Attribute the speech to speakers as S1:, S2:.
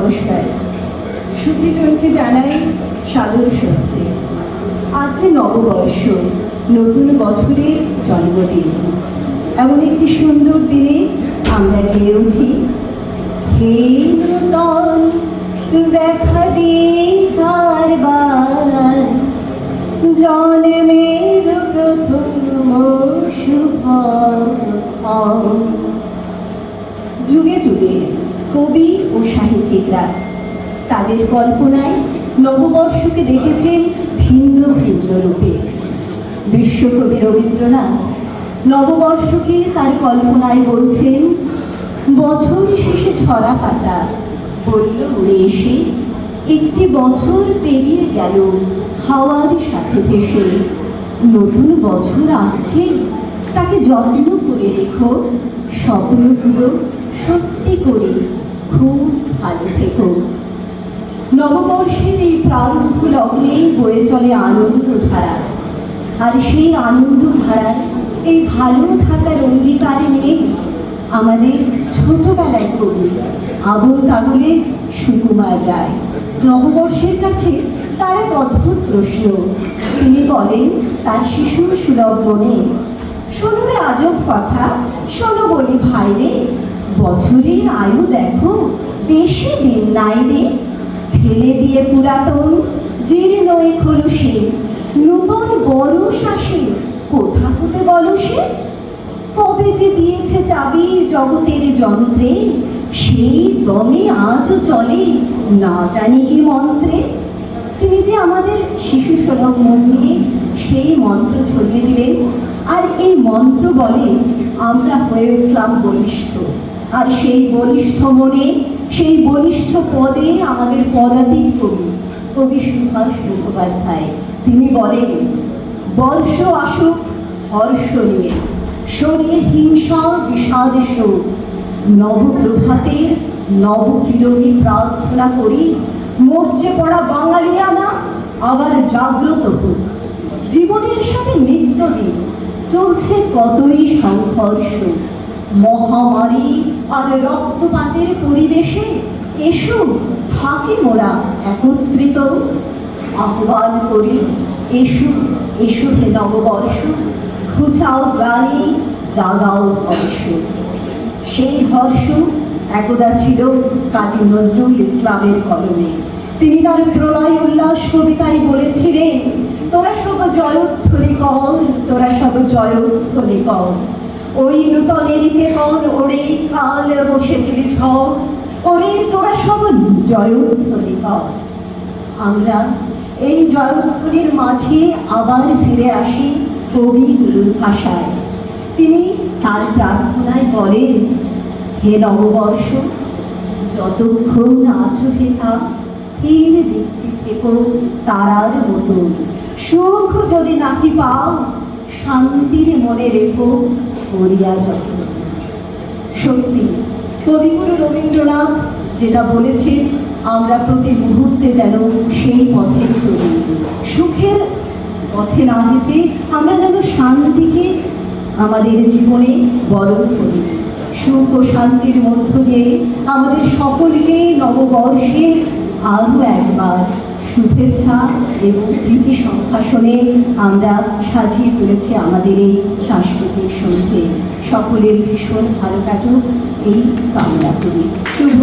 S1: নমস্কার। সুধীজনকে জানাই সাদর সত্যি আজ যে নববর্ষ, নতুন বছরের জন্মদিন। এমন একটি সুন্দর দিনে আমরা গিয়ে উঠি। হে দেখা দিয়ে কারবার। জন্মের প্রথম শুভ যুগে যুগে কবি ও সাহিত্যিকরা। তাদের কল্পনায় নববর্ষকে দেখেছেন ভিন্ন ভিন্ন রূপে। বিশ্বকবি রবীন্দ্রনাথ নববর্ষকে তার কল্পনায় বলছেন, বছর শেষে ছড়া পাতা, বলল উড়ে এসে, একটি বছর পেরিয়ে গেল, হাওয়ার সাথে ভেসে। নতুন বছর আসছে, তাকে যত্ন করে রেখো, স্বপ্নগুলো সত্যি করে, খুব ভালো থেকো। নববর্ষের এই প্রারম্ভ লগ্নেই বয়ে চলে আনন্দ ধারা আর সেই আনন্দ ধারায় এই ভালো থাকার অঙ্গীকার নিয়ে আমাদের ছোটবেলায় কবি আবুল তাবুলে সুকুমার যায় নববর্ষের কাছে তার এক অদ্ভুত প্রশ্ন। তিনি বলেন, তার শিশুর সুলভ মনে, শোনো রে আজব কথা, শোনো বলি ভাই রে বছরের আয়ু দেখো, বেশি দিন নাই রে। ফেলে দিয়ে পুরাতন, জীর্ণ এই খোলসে নূতন বরস আসে, কোথা হতে বলো সে? কবে যে দিয়েছে চাবি জগতের যন্ত্রে, সেই দমে আজও চলে, না জানি কি মন্ত্রে। তিনি যে আমাদের শিশু সুলভ মন নিয়ে সেই মন্ত্র ছড়িয়ে দিলেন, আর এই মন্ত্র বলে আমরা হয়ে উঠলাম বলিষ্ঠ। আর সেই বলিষ্ঠ মনে, সেই বলিষ্ঠ পদে আমাদের পদাতিক কবি কবি সুভাষ মুখোপাধ্যায়। তিনি বলেন, বর্ষ আসুক, হর্ষ নিয়ে। সরিয়ে হিংসা, বিষাদ শোক। নবপ্রভাতের নবকিরণী প্রার্থনা করি। মরচে পড়া বাঙালিয়ানা আবার জাগ্রত হোক। জীবনের সাথে নিত্যদিন চলছে কতই সংঘর্ষ। মহামারী আর রক্তপাতের পরিবেশে এসো, থাকি মোরা একত্রিত। আহ্বান করি, এসো এসো হে নববর্ষ, ঘুচাও গ্রাণী জাগাও হর্ষ সেই হর্ষ একদা ছিল কাজী নজরুল ইসলামের কলমে তিনি তার প্রলয় উল্লাস কবিতায় বলেছিলেন, তোরা সব জয়ধ্বনি কর, তোরা সব জয়ধ্বনি কর। ওই নূতনের কেতন ওরে কাল বসে ঝড় ওরে তোরা সব জয়ধ্বনি পাও আমরা এই জয়ধ্বনির মাঝে আবার ফিরে আসি কবি ভাষায়। তিনি তার প্রার্থনায় বলেন, হে নববর্ষ, যতক্ষণ আছো হেতা স্থির দীপ্তি থেকো তারার মতো। সুখ যদি নাকি পাও, শান্তির মনে রেখো করিয়া যত সত্যি, কবিগুরু রবীন্দ্রনাথ যেটা বলেছেন, আমরা প্রতি মুহূর্তে যেন সেই পথে চলি। সুখের পথে না হেঁটে আমরা যেন শান্তিকে আমাদের জীবনে বরণ করি। সুখ ও শান্তির মধ্য দিয়ে আমাদের সকলকে নববর্ষের আরও একবার শুভেচ্ছা এবং প্রীতি সম্ভাষণে আমরা সাজিয়ে তুলেছি আমাদের এই সাংস্কৃতিক সন্ধ্যে সকলের ভীষণ ভালো কাটুক এই কামনা করি। শুভ